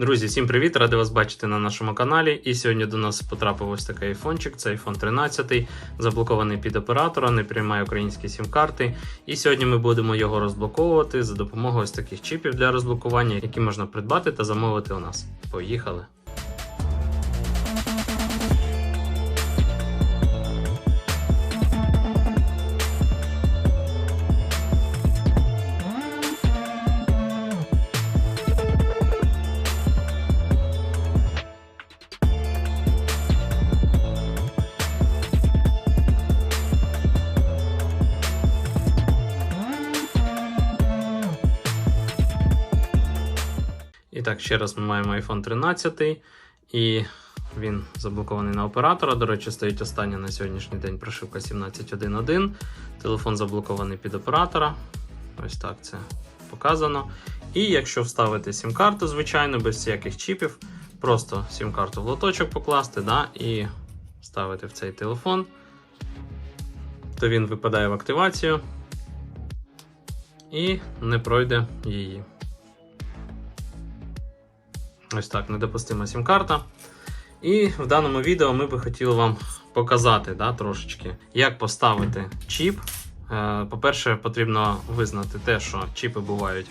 Друзі, всім привіт! Ради вас бачити на нашому каналі. І сьогодні до нас потрапив ось такий айфончик. Це iPhone 13, заблокований під оператора, не приймає українські сім-карти. І сьогодні ми будемо його розблоковувати за допомогою ось таких чіпів для розблокування, які можна придбати та замовити у нас. Поїхали! Так, ще раз ми маємо iPhone 13 і він заблокований на оператора. До речі, стоїть остання на сьогоднішній день прошивка 17.1.1. Телефон заблокований під оператора. Ось так це показано. І якщо вставити сім-карту, звичайно, без всяких чіпів, просто сім-карту в лоточок покласти да, і ставити в цей телефон, то він випадає в активацію і не пройде її. Ось так, недопустима сім-карта. І в даному відео ми би хотіли вам показати да, трошечки, як поставити чіп. Е, По-перше, потрібно визнати те, що чіпи бувають.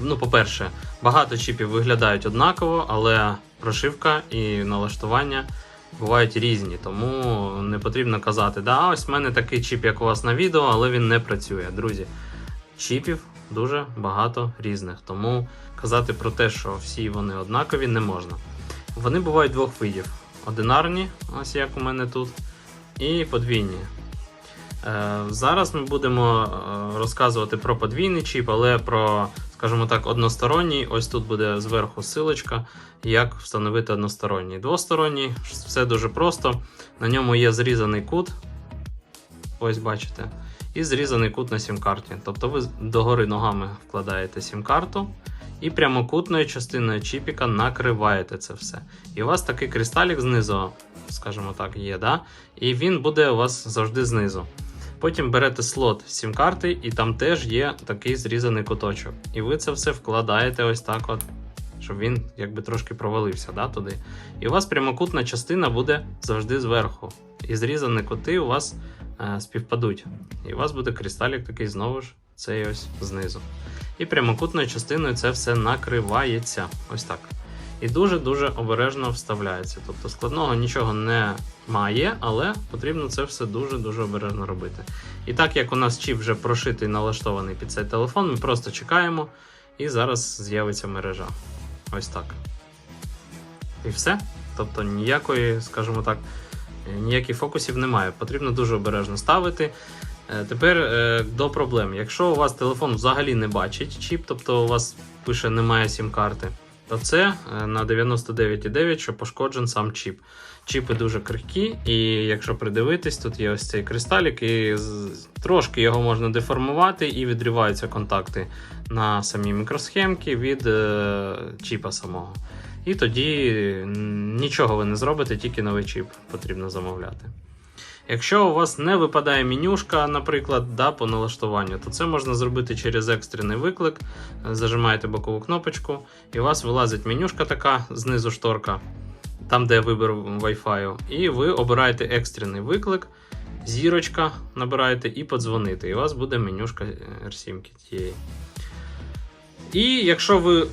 Ну, по-перше, багато чіпів виглядають однаково, але прошивка і налаштування бувають різні. Тому не потрібно казати, да, ось в мене такий чіп, як у вас на відео, але він не працює. Друзі, чіпів дуже багато різних. Тому казати про те, що всі вони однакові, не можна. Вони бувають двох видів: одинарні, ось як у мене тут, і подвійні. Е, зараз ми будемо е, розказувати про подвійний чіп, але про, скажімо так, односторонній. Ось тут буде зверху силочка, як встановити односторонній. Двосторонній, все дуже просто. На ньому є зрізаний кут. Ось бачите. І зрізаний кут на сім-карті. Тобто ви догори ногами вкладаєте сім-карту і прямокутною частиною чіпіка накриваєте це все. І у вас такий кристалік знизу, скажімо так, є, да? і він буде у вас завжди знизу. Потім берете слот сім-карти, і там теж є такий зрізаний куточок. І ви це все вкладаєте ось так, от, щоб він якби трошки провалився да, туди. І у вас прямокутна частина буде завжди зверху. І зрізані кути у вас співпадуть. І у вас буде кристалік такий знову ж цей ось знизу. І прямокутною частиною це все накривається. Ось так. І дуже-дуже обережно вставляється. Тобто складного нічого не має, але потрібно це все дуже-дуже обережно робити. І так як у нас чіп вже прошитий налаштований під цей телефон, ми просто чекаємо, і зараз з'явиться мережа. Ось так. І все. Тобто ніякої, скажімо так, ніяких фокусів немає. Потрібно дуже обережно ставити. Е, Тепер е, до проблем. Якщо у вас телефон взагалі не бачить чіп, тобто у вас пише немає сім-карти, то це е, на 99,9, що пошкоджен сам чіп. Чіпи дуже крихкі, і якщо придивитись, тут є ось цей кристалік, і трошки його можна деформувати, і відриваються контакти на самій мікросхемці від чіпа самого. І тоді нічого ви не зробите, тільки новий чіп потрібно замовляти. Якщо у вас не випадає менюшка, наприклад, да, по налаштуванню, то це можна зробити через екстрений виклик. Зажимаєте бокову кнопочку, і у вас вилазить менюшка така, знизу шторка, там, де вибір Wi-Fi. І ви обираєте екстрений виклик, зірочка набираєте і подзвонити. І у вас буде менюшка R7 тієї. І якщо ви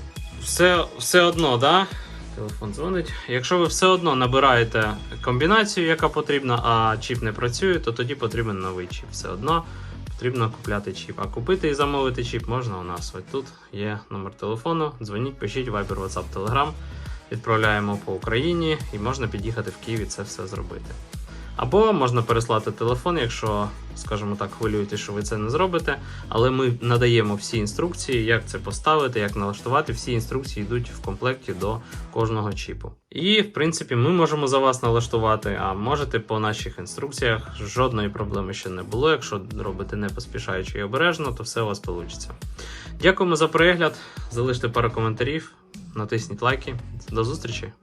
все, все одно, да, Телефон дзвонить. Якщо ви все одно набираєте комбінацію, яка потрібна, а чіп не працює, то тоді потрібен новий чіп. Все одно потрібно купляти чіп. А купити і замовити чіп можна у нас. Ось тут є номер телефону. Дзвоніть, пишіть Viber, WhatsApp, Telegram. Відправляємо по Україні і можна під'їхати в Київ і це все зробити. Або можна переслати телефон, якщо, скажімо так, хвилюєтесь, що ви це не зробите. Але ми надаємо всі інструкції, як це поставити, як налаштувати. Всі інструкції йдуть в комплекті до кожного чіпу. І, в принципі, ми можемо за вас налаштувати, а можете по наших інструкціях. Жодної проблеми ще не було. Якщо робите не поспішаючи і обережно, то все у вас вийде. Дякуємо за перегляд. Залиште пару коментарів, натисніть лайки. До зустрічі!